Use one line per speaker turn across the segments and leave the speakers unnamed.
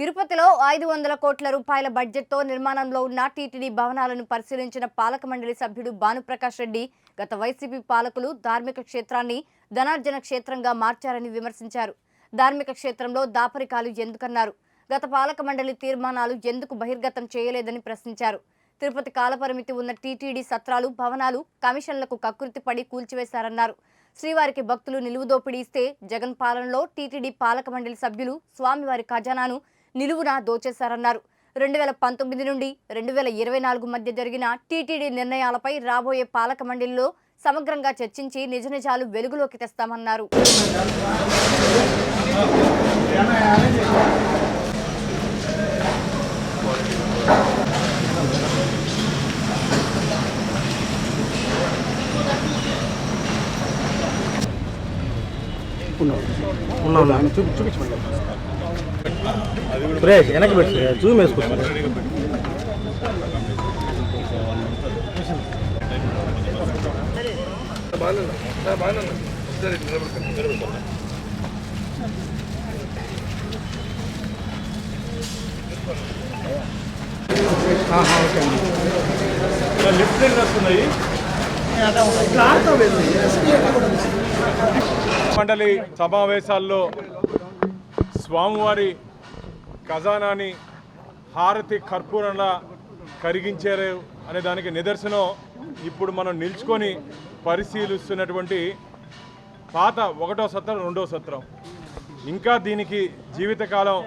తిరుపతిలో ఐదు వందల కోట్ల రూపాయల బడ్జెట్తో నిర్మాణంలో ఉన్న టీటీడీ భవనాలను పరిశీలించిన పాలక మండలి సభ్యుడు భానుప్రకాష్ రెడ్డి గత వైసీపీ పాలకులు ధార్మిక క్షేత్రాన్ని ధనార్జన క్షేత్రంగా మార్చారని విమర్శించారు. ధార్మిక క్షేత్రంలో దాపరికాలు ఎందుకన్నారు? గత పాలక మండలి తీర్మానాలు ఎందుకు బహిర్గతం చేయలేదని ప్రశ్నించారు. తిరుపతి కాలపరిమితి ఉన్న టీటీడీ సత్రాలు భవనాలు కమిషన్లకు కకృతి పడి కూల్చివేశారన్నారు. శ్రీవారికి భక్తులు నిలువు దోపిడీ ఇస్తే జగన్ పాలనలో టీటీడీ పాలక మండలి సభ్యులు స్వామివారి ఖజానాను నిలువున దోచేశారన్నారు. రెండు వేల పంతొమ్మిది నుండి రెండు వేల ఇరవై నాలుగు మధ్య జరిగిన టీటీడీ నిర్ణయాలపై రాబోయే పాలక మండలిలో సమగ్రంగా చర్చించి నిజ నిజాలు వెలుగులోకి తెస్తామన్నారు.
సురేష్ వెనక్కి పెట్టి. జూమ్ వేసుకుంటాను
లిఫ్ట్ వస్తున్నాయి మండలి సమావేశాల్లో స్వామివారి ఖజానాని హారతి కర్పూరంలా కరిగించారు అనే దానికి నిదర్శనం ఇప్పుడు మనం నిల్చుకొని పరిశీలిస్తున్నటువంటి పాత ఒకటో సత్రం రెండో సత్రం. ఇంకా దీనికి జీవితకాలం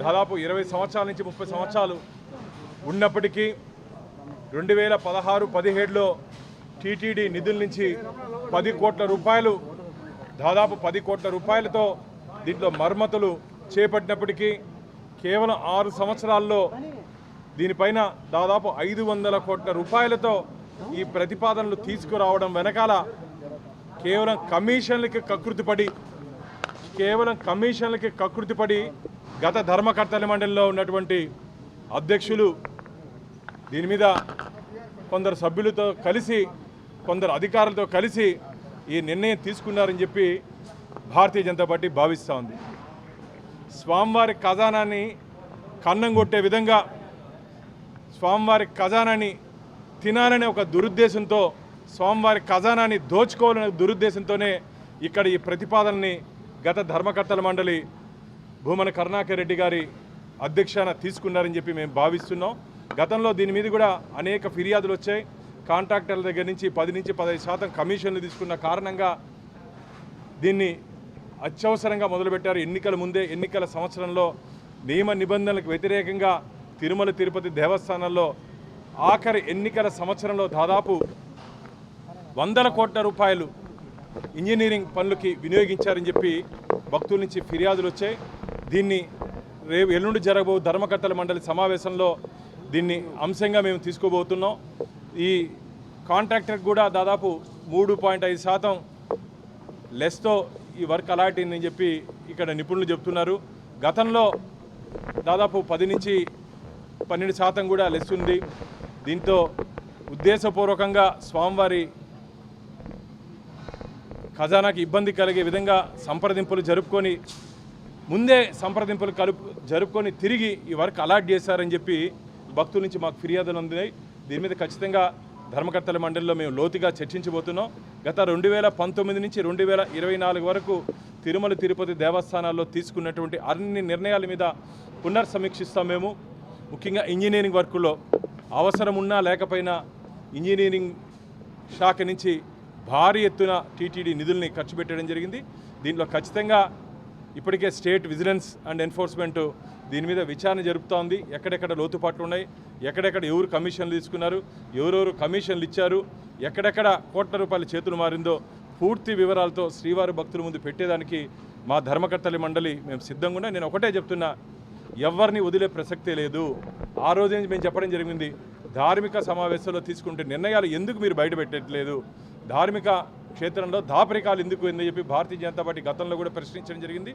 దాదాపు ఇరవై సంవత్సరాల నుంచి ముప్పై సంవత్సరాలు ఉన్నప్పటికీ రెండు వేల పదహారు పదిహేడులో టీటీడీ నిధుల నుంచి పది కోట్ల రూపాయలు దాదాపు పది కోట్ల రూపాయలతో దీంట్లో మరమ్మతులు చేపట్టినప్పటికీ కేవలం ఆరు సంవత్సరాల్లో దీనిపైన దాదాపు ఐదు వందల కోట్ల రూపాయలతో ఈ ప్రతిపాదనలు తీసుకురావడం వెనకాల కేవలం కమిషన్లకి కకృతిపడి కేవలం కమిషన్లకి కకృతిపడి గత ధర్మకర్తల మండలిలో ఉన్నటువంటి అధ్యక్షులు దీని మీద కొందరు సభ్యులతో కలిసి కొందరు అధికారులతో కలిసి ఈ నిర్ణయం తీసుకున్నారని చెప్పి భారతీయ జనతా పార్టీ భావిస్తూ ఉంది. స్వామివారి ఖజానాన్ని కన్నం కొట్టే విధంగా స్వామివారి ఖజానాన్ని తినాలనే ఒక దురుద్దేశంతో స్వామివారి ఖజానాన్ని దోచుకోవాలనే దురుద్దేశంతోనే ఇక్కడ ఈ ప్రతిపాదనని గత ధర్మకర్తల మండలి భూమన కరుణాకర్ రెడ్డి గారి అధ్యక్షాన తీసుకున్నారని చెప్పి మేము భావిస్తున్నాం. గతంలో దీని మీద కూడా అనేక ఫిర్యాదులు వచ్చాయి. కాంట్రాక్టర్ల దగ్గర నుంచి పది నుంచి పదహైదు శాతం కమిషన్లు తీసుకున్న కారణంగా దీన్ని అత్యవసరంగా మొదలుపెట్టారు. ఎన్నికల ముందే ఎన్నికల సంవత్సరంలో నియమ నిబంధనలకు వ్యతిరేకంగా తిరుమల తిరుపతి దేవస్థానంలో ఆఖరి ఎన్నికల సంవత్సరంలో దాదాపు వందల కోట్ల రూపాయలు ఇంజనీరింగ్ పనులకి వినియోగించారని చెప్పి భక్తుల నుంచి ఫిర్యాదులు వచ్చాయి. దీన్ని రేపు ఎల్లుండి జరగబో ధర్మకర్తల మండలి సమావేశంలో దీన్ని అంశంగా మేము తీసుకోబోతున్నాం. ఈ కాంట్రాక్టర్ కూడా దాదాపు మూడు పాయింట్ ఐదు శాతం లెస్తో ఈ వర్క్ అలాంటిందని చెప్పి ఇక్కడ నిపుణులు చెప్తున్నారు. గతంలో దాదాపు పది నుంచి పన్నెండు శాతం కూడా లెస్ ఉంది. దీంతో ఉద్దేశపూర్వకంగా స్వామివారి ఖజానాకి ఇబ్బంది కలిగే విధంగా సంప్రదింపులు జరుపుకొని ముందే సంప్రదింపులు కలుపు జరుపుకొని తిరిగి ఈ వర్క్ అలాట్ చేశారని చెప్పి భక్తుల నుంచి మాకు ఫిర్యాదులు అందినాయి. దీని మీద ఖచ్చితంగా ధర్మకర్తల మండలిలో మేము లోతుగా చర్చించబోతున్నాం. గత రెండు వేల పంతొమ్మిది నుంచి రెండు వేల ఇరవై నాలుగు వరకు తిరుమల తిరుపతి దేవస్థానాల్లో తీసుకున్నటువంటి అన్ని నిర్ణయాల మీద పునర్సమీక్షిస్తాం మేము. ముఖ్యంగా ఇంజనీరింగ్ వర్క్లో అవసరం ఉన్నా లేకపోయినా ఇంజనీరింగ్ శాఖ నుంచి భారీ ఎత్తున టీటీడీ నిధుల్ని ఖర్చు పెట్టడం జరిగింది. దీంట్లో ఖచ్చితంగా ఇప్పటికే స్టేట్ విజిలెన్స్ అండ్ ఎన్ఫోర్స్మెంట్ దీని మీద విచారణ జరుపుతోంది. ఎక్కడెక్కడ లోతుపాట్లు ఉన్నాయి? ఎక్కడెక్కడ ఎవరు కమిషన్లు తీసుకున్నారు? ఎవరెవరు కమిషన్లు ఇచ్చారు? ఎక్కడెక్కడ కోట్ల రూపాయల చేతులు మారిందో పూర్తి వివరాలతో శ్రీవారి భక్తుల ముందు పెట్టేదానికి మా ధర్మకర్తలి మండలి మేము సిద్ధంగా ఉన్నా. నేను ఒకటే చెప్తున్నా ఎవరిని వదిలే ప్రసక్తే లేదు. ఆ రోజు మేము చెప్పడం జరిగింది ధార్మిక సమావేశంలో తీసుకుంటే నిర్ణయాలు ఎందుకు మీరు బయట పెట్టట్లేదు? ధార్మిక క్షేత్రంలో దాపరికాలు ఎందుకు అని చెప్పి భారతీయ జనతా పార్టీ గతంలో కూడా ప్రశ్నించడం జరిగింది.